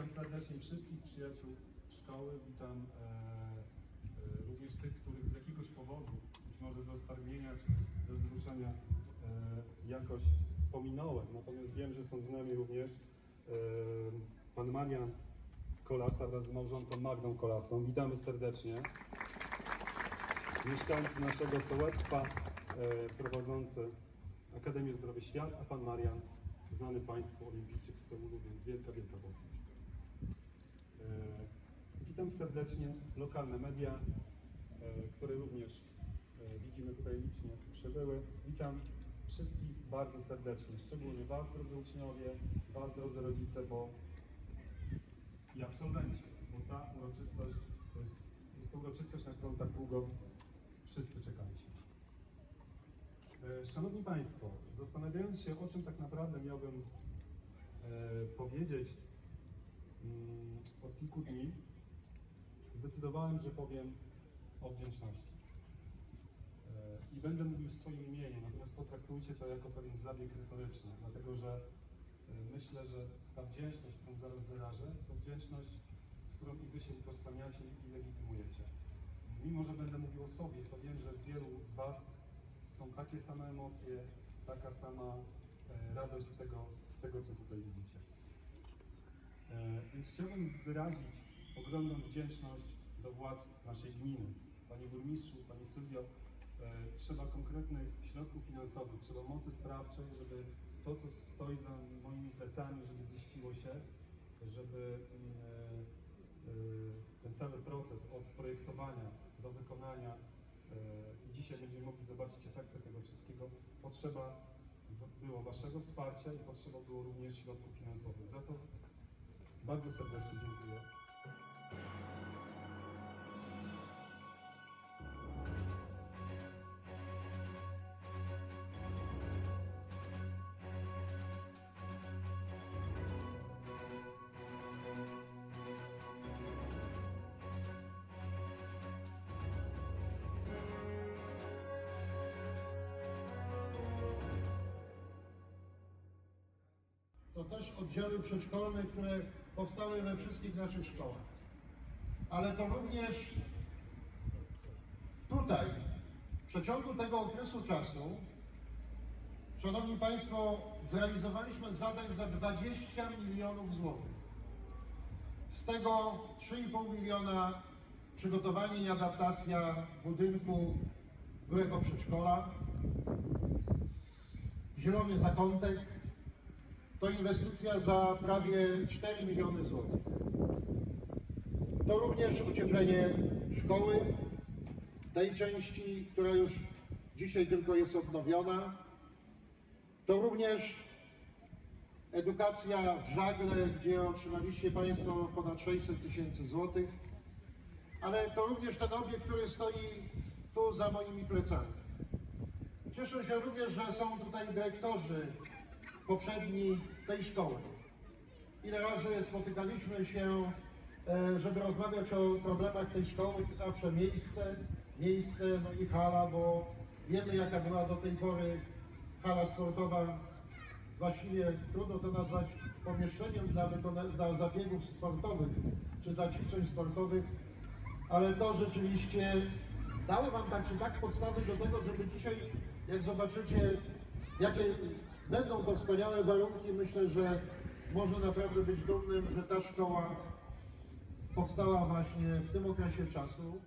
Witam serdecznie wszystkich przyjaciół szkoły, witam e, e, również tych, których z jakiegoś powodu, być może ze starmienia czy ze wzruszenia e, jakoś pominąłem. Natomiast wiem, że są z nami również e, pan Marian Kolasa wraz z małżonką Magdą Kolasą. Witamy serdecznie. Mieszkańcy naszego sołectwa, e, prowadzący Akademię Zdrowy Świat, a pan Marian, znany Państwu olimpijczyk z Seulu, więc wielka, wielka postać. E, Witam serdecznie lokalne media, e, które również e, widzimy tutaj licznie przybyły. Witam wszystkich bardzo serdecznie, szczególnie Was, drodzy uczniowie, Was, drodzy rodzice, bo i absolwenci, bo ta uroczystość to jest, jest to uroczystość, na którą tak długo wszyscy czekaliśmy. Szanowni Państwo, zastanawiając się, o czym tak naprawdę miałbym powiedzieć mm, od kilku dni, zdecydowałem, że powiem o wdzięczności. E, I będę mówił w swoim imieniu, natomiast potraktujcie to jako pewien zabieg retoryczny, dlatego że e, myślę, że ta wdzięczność, którą zaraz wyrażę, to wdzięczność, z którą i Wy się utożsamiacie i legitymujecie. Mimo, że będę mówił o sobie, to wiem, że wielu z Was są takie same emocje, taka sama e, radość z tego, z tego, co tutaj widzicie. E, Więc chciałbym wyrazić ogromną wdzięczność do władz naszej gminy. Panie Burmistrzu, Pani Sylwio, e, trzeba konkretnych środków finansowych, trzeba mocy sprawczej, żeby to, co stoi za moimi plecami, żeby ziściło się, żeby mm, e, ten cały proces od projektowania do wykonania i dzisiaj będziemy mogli zobaczyć efekty tego wszystkiego, potrzeba było Waszego wsparcia i potrzeba było również środków finansowych. Za to bardzo serdecznie dziękuję. to też oddziały przedszkolne, które powstały we wszystkich naszych szkołach. Ale to również tutaj, w przeciągu tego okresu czasu, Szanowni Państwo, zrealizowaliśmy zadań za 20 milionów złotych. Z tego 3,5 miliona przygotowanie i adaptacja budynku byłego przedszkola, zielony zakątek, to inwestycja za prawie 4 miliony złotych. To również ocieplenie szkoły, tej części, która już dzisiaj tylko jest odnowiona. To również edukacja w Żagle, gdzie otrzymaliście Państwo ponad 600 tysięcy złotych. Ale to również ten obiekt, który stoi tu za moimi plecami. Cieszę się również, że są tutaj dyrektorzy poprzedni tej szkoły. Ile razy spotykaliśmy się, e, żeby rozmawiać o problemach tej szkoły, zawsze miejsce, miejsce, no i hala, bo wiemy jaka była do tej pory hala sportowa. Właściwie trudno to nazwać pomieszczeniem dla, dla zabiegów sportowych czy dla ćwiczeń sportowych, ale to rzeczywiście dało Wam tak czy tak podstawy do tego, żeby dzisiaj, jak zobaczycie, jakie będą to wspaniałe warunki, myślę, że może naprawdę być dumnym, że ta szkoła powstała właśnie w tym okresie czasu.